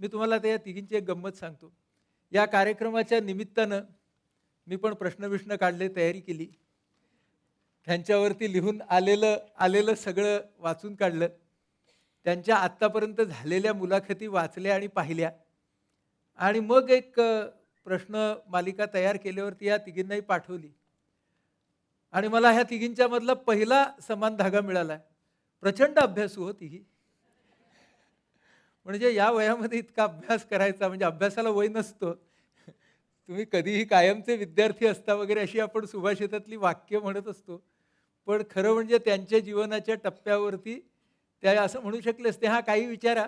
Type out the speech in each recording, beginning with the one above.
मी तुम्हाला त्या तिघींची एक गंमत सांगतो. या कार्यक्रमाच्या निमित्तानं मी पण प्रश्नविष्ण काढले तयारी केली. त्यांच्यावरती लिहून आलेलं आलेलं सगळं वाचून काढलं. त्यांच्या आत्तापर्यंत झालेल्या मुलाखती वाचल्या आणि पाहिल्या. आणि मग एक प्रश्न मालिका तयार केल्यावरती या तिघींनाही पाठवली. आणि मला ह्या तिघींच्यामधला पहिला समान धागा मिळाला. प्रचंड अभ्यासू हो तिघी. म्हणजे या वयामध्ये इतका अभ्यास करायचा म्हणजे अभ्यासाला वय नसतो. तुम्ही कधीही कायमचे विद्यार्थी असता वगैरे अशी आपण सुभाषितातली वाक्य म्हणत असतो. पण खरं म्हणजे त्यांच्या जीवनाच्या टप्प्यावरती त्या असं म्हणू शकले असते हा काही विचारा.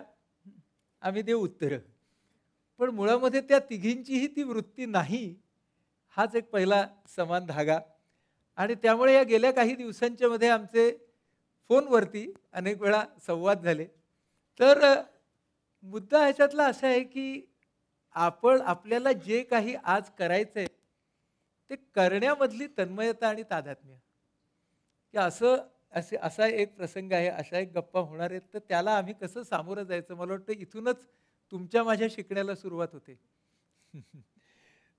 आम्ही देऊ उत्तरं. पण मुळामध्ये त्या तिघींचीही ती वृत्ती नाही. हाच एक पहिला समान धागा. आणि त्यामुळे या गेल्या काही दिवसांच्या मध्ये आमचे फोनवरती अनेक वेळा संवाद झाले. तर मुद्दा ह्याच्यातला असा आहे की आपण आपल्याला जे काही आज करायचं आहे ते करण्यामधली तन्मयता आणि तादात्म्य. की असं असे असा एक प्रसंग आहे अशा एक गप्पा होणार आहेत तर त्याला आम्ही कसं सामोरं जायचं? मला वाटतं इथूनच तुमच्या माझ्या शिकण्याला सुरुवात होते.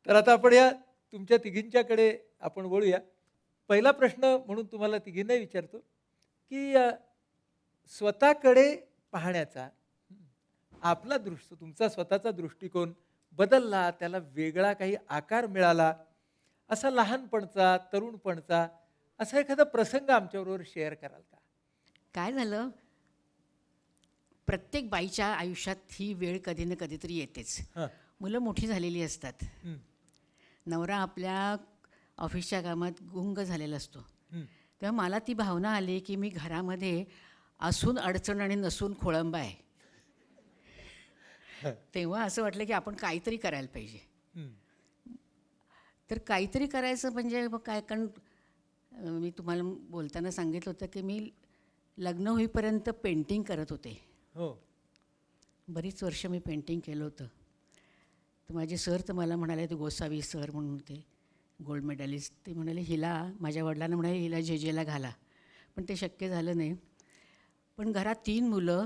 तर आता आपण या तुमच्या तिघींच्याकडे आपण वळूया. पहिला प्रश्न म्हणून तुम्हाला तिघींनाही विचारतो की स्वतःकडे पाहण्याचा आपला दृष्ट तुमचा स्वतःचा दृष्टिकोन बदलला त्याला वेगळा काही आकार मिळाला असा लहानपणचा तरुणपणचा असा एखादा प्रसंग आमच्याबरोबर शेअर कराल का? काय झालं? प्रत्येक बाईच्या आयुष्यात ही वेळ कधी ना कधीतरी येतेच. मुलं मोठी झालेली असतात. नवरा आपल्या ऑफिसच्या कामात गुंग झालेला असतो. तेव्हा मला ती भावना आली की मी घरामध्ये असून अडचण आणि नसून खोळंबा आहे. तेव्हा असं वाटलं की आपण काहीतरी करायला पाहिजे. तर काहीतरी करायचं म्हणजे मग काय? कारण मी तुम्हाला बोलताना सांगितलं होतं की मी लग्न होईपर्यंत पेंटिंग करत होते. हो. बरीच वर्ष मी पेंटिंग केलं होतं. तर माझे सर तर मला म्हणाले ते गोसावी सर म्हणून होते गोल्ड मेडलिस्ट. ते म्हणाले हिला माझ्या वडिलांना म्हणाले हिला जे जेला घाला. पण ते शक्य झालं नाही. पण घरात तीन मुलं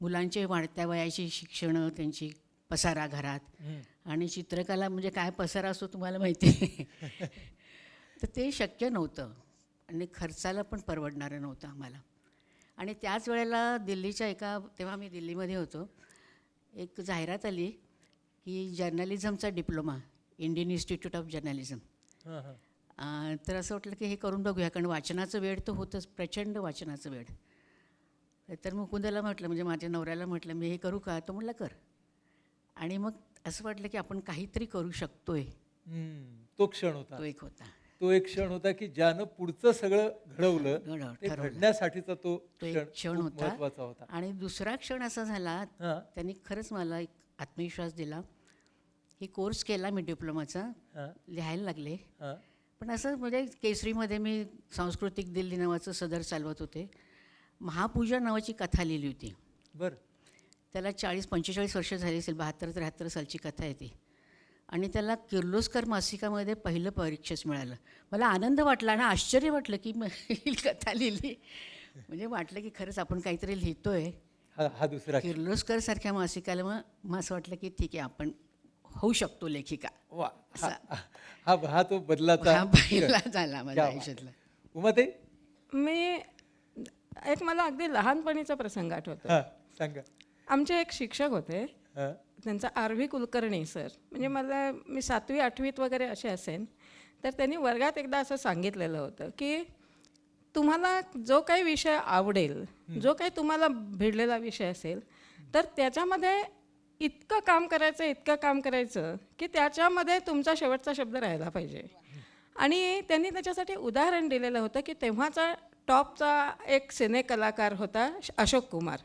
मुलांचे वाढत्या वयाची शिक्षणं त्यांची पसारा घरात. आणि चित्रकला म्हणजे काय पसारा असतो तुम्हाला माहिती आहे? तर ते शक्य नव्हतं. आणि खर्चाला पण परवडणारं नव्हतं आम्हाला. आणि त्याच वेळेला दिल्लीच्या एका तेव्हा मी दिल्लीमध्ये होतो एक जाहिरात आली की जर्नलिझमचा diploma Indian Institute of Journalism. तर असं वाटलं की हे करून बघूया कारण वाचनाचं वेळ तर होतंच प्रचंड वाचनाचं वेळ. तर मुकुंदाला म्हटलं म्हणजे माझ्या नवऱ्याला म्हटलं मी हे करू का? तो म्हटलं कर. आणि मग असं वाटलं की आपण काहीतरी करू शकतोय. तो क्षण होता. तो एक होता. तो एक क्षण होता की ज्यानं पुढचं सगळं घडवलं. घडण्यासाठीचा तो क्षण होता. महत्त्वाचा होता. आणि दुसरा क्षण असा झाला त्यांनी खरंच मला एक आत्मविश्वास दिला. की कोर्स केला मी डिप्लोमाचा. लिहायला लागले. पण असं म्हणजे केसरीमध्ये मी सांस्कृतिक दिल्ली नावाचं सदर चालवत होते. महापूजा नावाची कथा लिहिली होती. बरं. त्याला चाळीस पंचेचाळीस वर्ष झाली असेल बहात्तर त्र्याहत्तर सालची कथा आहे ती. आणि त्याला किर्लोस्कर मासिकामध्ये पहिलं परीक्षेस मिळालं. मला आनंद वाटला आणि आश्चर्य वाटलं की म- ही कथा लिहिली. म्हणजे वाटलं की खरंच आपण काहीतरी लिहितोय. हा हा दुसरा. किर्लोस्कर सारख्या मासिकाला मग मग असं वाटलं की ठीक आहे आपण होऊ शकतो लेखिका. वा हा हा हा तो बदलाचा हा पहिला झाला माझ्या. आयुष्यातला. उमाते मी एक मला अगदी लहानपणीचा प्रसंग आठवतो हा सांगा. आमचे एक शिक्षक होते. त्यांचा आर व्ही कुलकर्णी सर. म्हणजे मला मी सातवी आठवीत वगैरे असे असेन. तर त्यांनी वर्गात एकदा असं सांगितलेलं होतं की तुम्हाला जो काही विषय आवडेल जो काही तुम्हाला भिडलेला विषय असेल तर त्याच्यामध्ये इतकं काम करायचं इतकं काम करायचं की त्याच्यामध्ये तुमचा शेवटचा शब्द राहायला पाहिजे. आणि त्यांनी त्याच्यासाठी उदाहरण दिलेलं होतं की तेव्हाचा टॉपचा एक सिने कलाकार होता अशोक कुमार.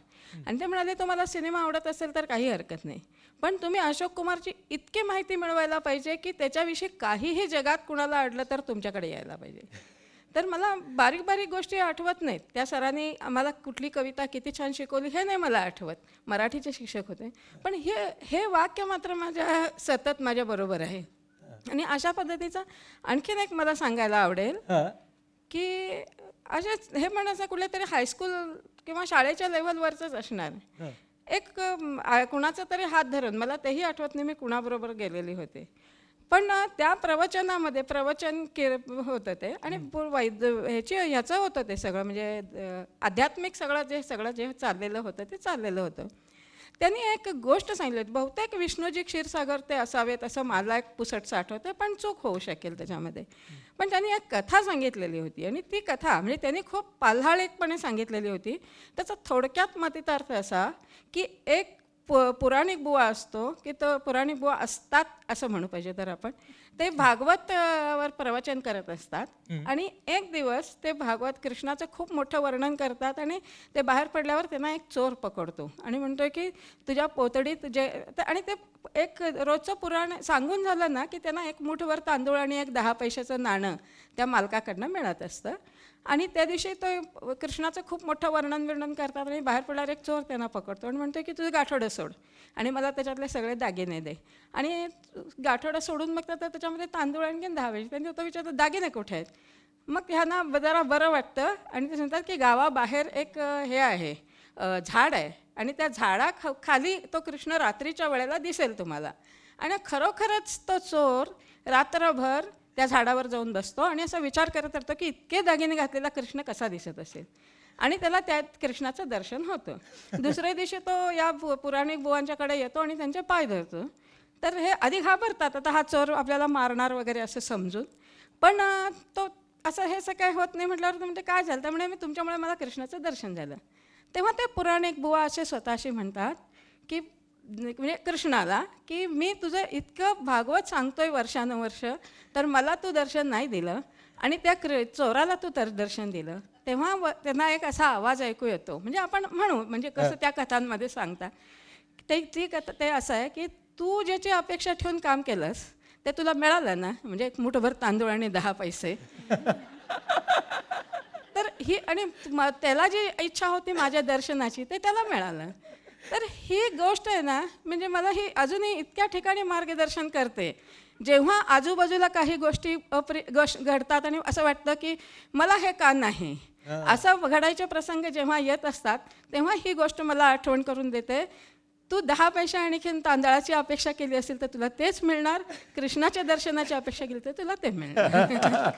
आणि ते म्हणाले तुम्हाला सिनेमा आवडत असेल तर काही हरकत नाही. पण तुम्ही अशोक कुमारची इतकी माहिती मिळवायला पाहिजे की त्याच्याविषयी काहीही जगात कुणाला अडलं तर तुमच्याकडे यायला पाहिजे. तर मला बारीक बारीक गोष्टी आठवत नाहीत. त्या सरांनी आम्हाला कुठली कविता किती छान शिकवली हे नाही मला आठवत. मराठीचे शिक्षक होते. पण हे हे वाक्य मात्र माझ्या सतत माझ्याबरोबर आहे. आणि अशा पद्धतीचं आणखीन एक मला सांगायला आवडेल की असेच हे असं कुठल्या तरी हायस्कूल किंवा शाळेच्या लेवलवरचंच असणार. एक कुणाचा तरी हात धरून मला तेही आठवत नाही मी कुणाबरोबर गेलेली होते. पण त्या प्रवचनामध्ये प्रवचन के होतं ते आणि वैद्य ह्याची ह्याचं होतं ते सगळं म्हणजे आध्यात्मिक सगळं जे सगळं जे चाललेलं होतं ते चाललेलं होतं. त्यांनी एक गोष्ट सांगितली. बहुतेक विष्णूजी क्षीरसागर ते असावेत असं मला एक पुसट आठवतं पण चूक होऊ शकेल त्याच्यामध्ये. पण त्यांनी एक कथा सांगितलेली होती आणि ती कथा म्हणजे त्यांनी खूप पाल्हाळिकपणे सांगितलेली होती. त्याचा थोडक्यात मतितार्थ असा की एक पु पुराणिक बुवा असतो की तो पुराणिक बुवा असतात असं म्हणू पाहिजे तर आपण. ते भागवत वर प्रवचन करत असतात. आणि एक दिवस ते भागवत कृष्णाचं खूप मोठं वर्णन करतात आणि ते बाहेर पडल्यावर त्यांना एक चोर पकडतो. आणि म्हणतोय की तुझ्या पोतडीत जे आणि ते एक रोजचं पुराण सांगून झालं ना की त्यांना एक मुठभर तांदूळ आणि एक दहा पैशाचं नाणं त्या मालकाकडनं मिळत असतं. आणि त्या दिवशी तो कृष्णाचं खूप मोठं वर्णन वर्णन करतात आणि बाहेर पडल्यावर एक चोर त्यांना पकडतो आणि म्हणतो की तुझं गाठोडं सोड आणि मला त्याच्यातले सगळे दागिने दे. आणि गाठोडं सोडून मग तर त्याच्यामध्ये तांदूळ आणखीन दहावे त्यांनी तो विचारतो दागिने कुठे आहेत? मग ह्यांना जरा बरं वाटतं आणि ते सांगतात की गावाबाहेर एक हे आहे झाड आहे आणि त्या झाडा ख खाली तो कृष्ण रात्रीच्या वेळेला दिसेल तुम्हाला. आणि खरोखरच तो चोर रात्रभर त्या झाडावर जाऊन बसतो आणि असा विचार करत राहतो की इतके दागिने घातलेला कृष्ण कसा दिसत असेल? आणि त्याला त्यात कृष्णाचं दर्शन होतं. दुसऱ्या दिवशी तो या पु- पुराणिक बुवांच्याकडे येतो आणि त्यांचे पाय धरतो. तर हे आधी घाबरतात. आता हा चोर आपल्याला मारणार वगैरे असं समजून. पण तो असं हे असं काही होत नाही म्हटल्यावर तो म्हणते काय झालं? त्यामुळे मी तुमच्यामुळे मला कृष्णाचं दर्शन झालं. तेव्हा ते पुराणिक बुवा असे स्वतःशी म्हणतात की म्हणजे कृष्णाला की मी तुझं इतकं भागवत सांगतोय वर्षानुवर्ष तर मला तू दर्शन नाही दिलं आणि त्या क्र चोराला तू तर दर्शन दिलं. तेव्हा व त्यांना एक असा आवाज ऐकू येतो. म्हणजे आपण म्हणू म्हणजे कसं त्या कथांमध्ये सांगता. ते ती कथा ते असं आहे की तू ज्याची अपेक्षा ठेवून काम केलंस ते तुला मिळालं ना? म्हणजे एक मुठभर तांदूळ आणि दहा पैसे. तर ही आणि त्याला जी इच्छा होती माझ्या दर्शनाची ते त्याला मिळालं. तर ही गोष्ट आहे ना म्हणजे मला ही अजूनही इतक्या ठिकाणी मार्गदर्शन करते. जेव्हा आजूबाजूला काही गोष्टी अप्रि गोष्ट घडतात आणि असं वाटतं की मला हे का नाही? असं घडायचे प्रसंग जेव्हा येत असतात तेव्हा ही गोष्ट मला आठवण करून देते. तू दहा पैसा आणखीन तांदळाची अपेक्षा केली असेल तर तुला तेच मिळणार. कृष्णाच्या दर्शनाची अपेक्षा केली तर तुला ते मिळणार.